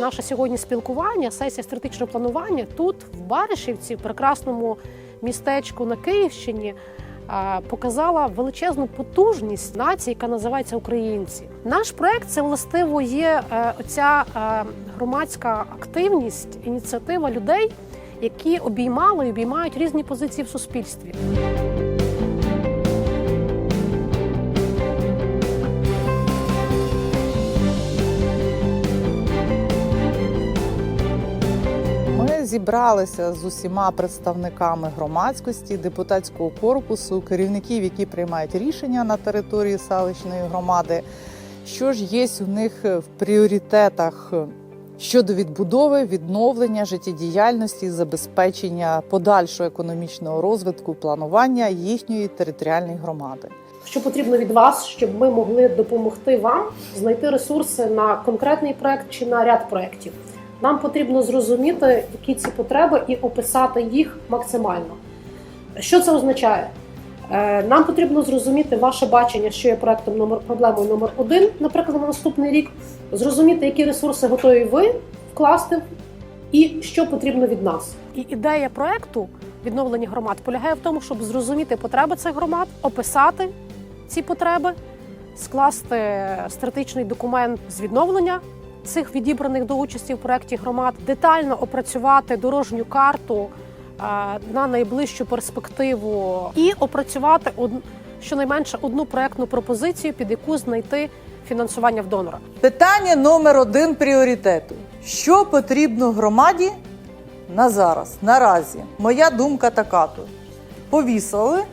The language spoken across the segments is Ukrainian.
Наше сьогодні спілкування, сесія стратегічного планування тут, в Баришівці, в прекрасному містечку на Київщині, показала величезну потужність нації, яка називається українці. Наш проект це властиво є е, оця е, громадська активність, ініціатива людей, які обіймали і обіймають різні позиції в суспільстві. Зібралися з усіма представниками громадськості, депутатського корпусу, керівників, які приймають рішення на території селищної громади. Що ж є у них в пріоритетах щодо відбудови, відновлення життєдіяльності, забезпечення подальшого економічного розвитку, планування їхньої територіальної громади? Що потрібно від вас, щоб ми могли допомогти вам знайти ресурси на конкретний проект чи на ряд проєктів? Нам потрібно зрозуміти, які ці потреби, і описати їх максимально. Що це означає? Е, Нам потрібно зрозуміти ваше бачення, що є проектом номер проблемою номер один, наприклад, на наступний рік, зрозуміти, які ресурси готові ви вкласти, і що потрібно від нас. І ідея проекту відновлення громад полягає в тому, щоб зрозуміти потреби цих громад, описати ці потреби, скласти стратегічний документ з відновлення цих відібраних до участі в проєкті громад, детально опрацювати дорожню карту е, на найближчу перспективу і опрацювати щонайменше одну проєктну пропозицію, під яку знайти фінансування в донора. Питання номер один пріоритету: що потрібно громаді на зараз, наразі? Моя думка така. Повісили.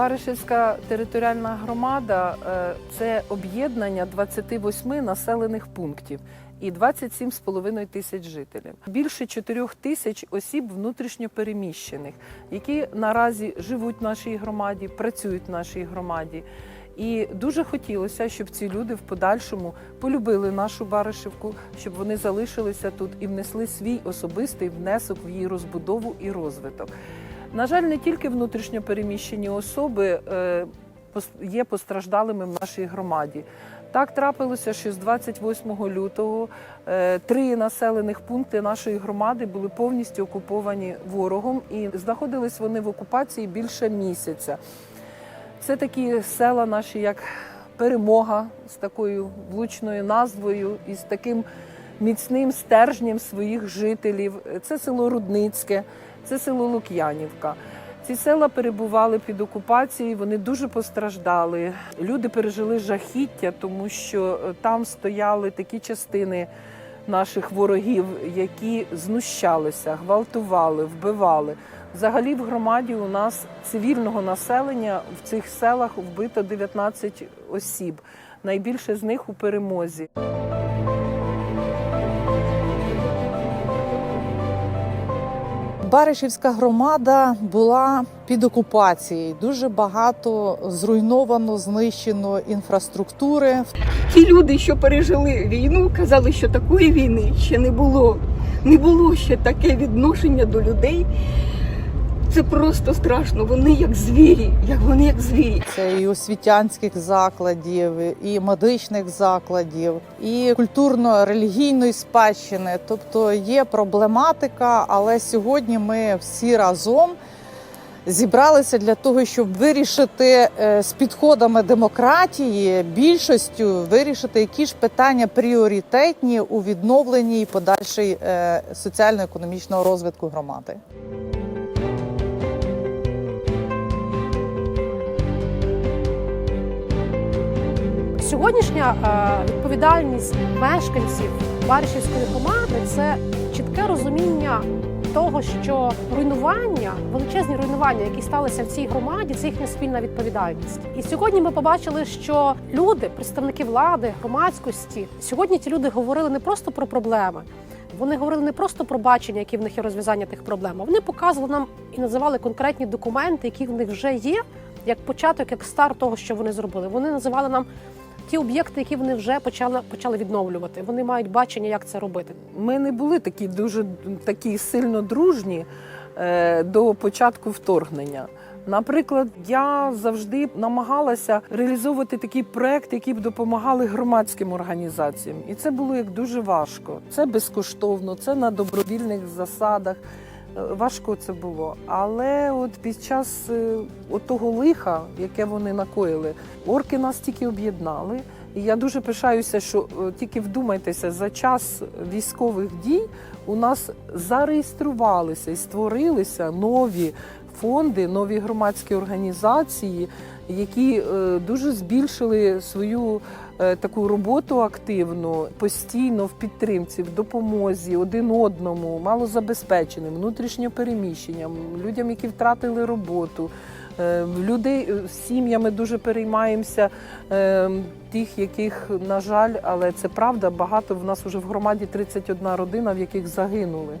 Баришівська територіальна громада е, це об'єднання 28 населених пунктів і 27,5 тисяч жителів. Більше 4 тисяч осіб внутрішньо переміщених, які наразі живуть в нашій громаді, працюють в нашій громаді. І дуже хотілося, щоб ці люди в подальшому полюбили нашу Баришівку, щоб вони залишилися тут і внесли свій особистий внесок в її розбудову і розвиток. На жаль, не тільки внутрішньо переміщені особи е, є постраждалими в нашій громаді. Так трапилося, що з 28 лютого е, три населених пункти нашої громади були повністю окуповані ворогом, і знаходились вони в окупації більше місяця. Це такі села наші, як Перемога, з такою влучною назвою і з таким міцним стержнем своїх жителів. Це село Рудницьке, це село Лук'янівка. Ці села перебували під окупацією, вони дуже постраждали. Люди пережили жахіття, тому що е, там стояли такі частини наших ворогів, які знущалися, гвалтували, вбивали. Взагалі в громаді у нас цивільного населення в цих селах вбито 19 осіб. Найбільше з них у перемозі. Баришівська громада була під окупацією. Дуже багато зруйновано, знищено інфраструктури. Ті люди, що пережили війну, казали, що такої війни ще не було. Не було ще таке відношення до людей. Це просто страшно. Вони як звірі, як вони як звірі. Це і освітянських закладів, і медичних закладів, і культурно-релігійної спадщини. Тобто є проблематика, але сьогодні ми всі разом зібралися для того, щоб вирішити е, з підходами демократії більшістю вирішити, які ж питання пріоритетні у відновленні і подальшій е, соціально-економічного розвитку громади. Сьогоднішня е, відповідальність мешканців Баришівської громади це чітке розуміння того, що руйнування, величезні руйнування, які сталися в цій громаді, це їхня спільна відповідальність. І сьогодні ми побачили, що люди, представники влади, громадськості, сьогодні ті люди говорили не просто про проблеми. Вони говорили не просто про бачення, які в них є розв'язання тих проблем. а Вони показували нам і називали конкретні документи, які в них вже є, як початок, як старт того, що вони зробили. Вони називали нам ті об'єкти, які вони вже почали почали відновлювати. Вони мають бачення, як це робити. Ми не були такі дуже такі сильно дружні е, до початку вторгнення. Наприклад, я завжди намагалася реалізовувати такі проекти, які б допомагали громадським організаціям, і це було як дуже важко. Це безкоштовно, це на добровільних засадах. Е, Важко це було, але от під час от того лиха, яке вони накоїли, орки нас тільки об'єднали. І я дуже пишаюся, що е, тільки вдумайтеся, за час військових дій у нас зареєструвалися і створилися нові фонди, нові громадські організації, які е, дуже збільшили свою е, таку роботу активну, постійно в підтримці, в допомозі один одному, малозабезпеченим, внутрішньопереміщенням, людям, які втратили роботу. Е, Людей е, сім'ями дуже переймаємося тих, яких, на жаль, але це правда, багато в нас вже в громаді 31 родина, в яких загинули.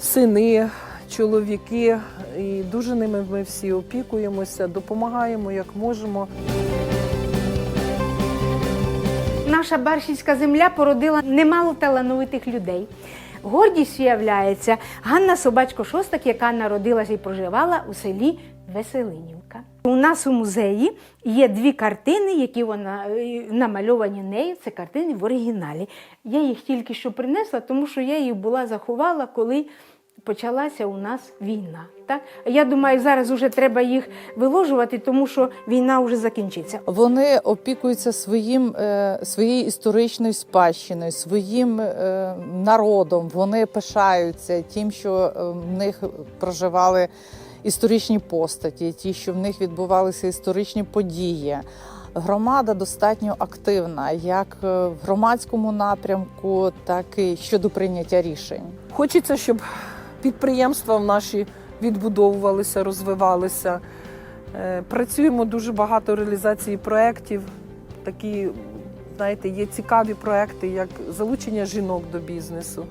Сини, чоловіки, і дуже ними ми всі опікуємося, допомагаємо як можемо. Наша Баршівська земля породила немало талановитих людей. Гордістю являється Ганна Собачко Шостак, яка народилася і проживала у селі Веселинівка. У нас у музеї є дві картини, які вона е, намальовані нею. Це картини в оригіналі. Я їх тільки що принесла, тому що я їх була заховала, коли почалася у нас війна. Так? Я думаю, зараз вже треба їх виложувати, тому що війна вже закінчиться. Вони опікуються своїм е, своєю історичною спадщиною, своїм е, народом. Вони пишаються тим, що е, в них проживали історичні постаті, ті, що в них відбувалися історичні події. Громада достатньо активна, як в громадському напрямку, так і щодо прийняття рішень. Хочеться, щоб підприємства наші відбудовувалися, розвивалися. Е, Працюємо дуже багато реалізації проєктів. Такі, знаєте, є цікаві проекти, як залучення жінок до бізнесу.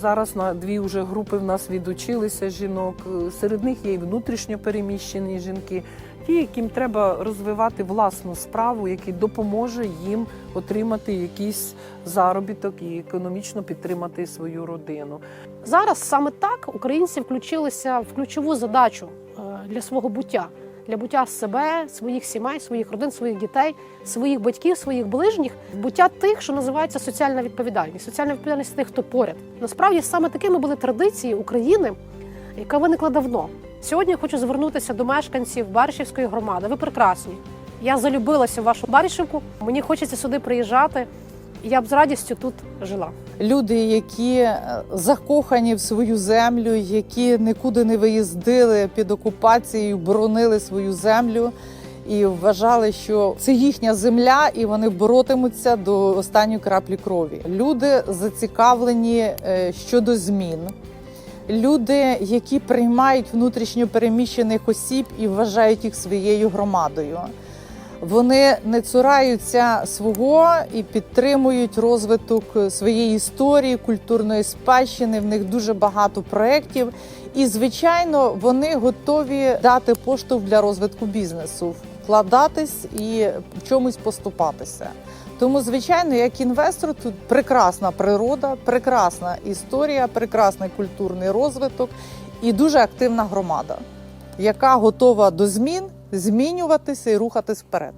Зараз на дві вже групи в нас відучилися жінок. Серед них є і внутрішньо переміщені жінки, ті, яким треба розвивати власну справу, який допоможе їм отримати якийсь заробіток і економічно підтримати свою родину. Зараз саме так українці включилися в ключову задачу е, для свого буття, для буття себе, своїх сімей, своїх родин, своїх дітей, своїх батьків, своїх ближніх, буття тих, що називається соціальна відповідальність. Соціальна відповідальність тих, хто поряд. Насправді саме такими були традиції України, яка виникла давно. Сьогодні я хочу звернутися до мешканців Баришівської громади. Ви прекрасні. Я залюбилася в вашу Баришівку. Мені хочеться сюди приїжджати. Я б з радістю тут жила. Люди, які е, закохані в свою землю, які нікуди не виїздили під окупацією, боронили свою землю і вважали, що це їхня земля, і вони боротимуться до останньої краплі крові. Люди зацікавлені е, щодо змін. Люди, які приймають внутрішньо переміщених осіб і вважають їх своєю громадою. Вони не цураються свого і підтримують розвиток своєї історії, культурної спадщини. В них дуже багато проєктів. І, звичайно, вони готові дати поштовх для розвитку бізнесу, вкладатись і в чомусь поступатися. Тому, звичайно, як інвестор, тут прекрасна природа, прекрасна історія, прекрасний культурний розвиток і дуже активна громада, яка готова до змін, змінюватися і рухатись вперед.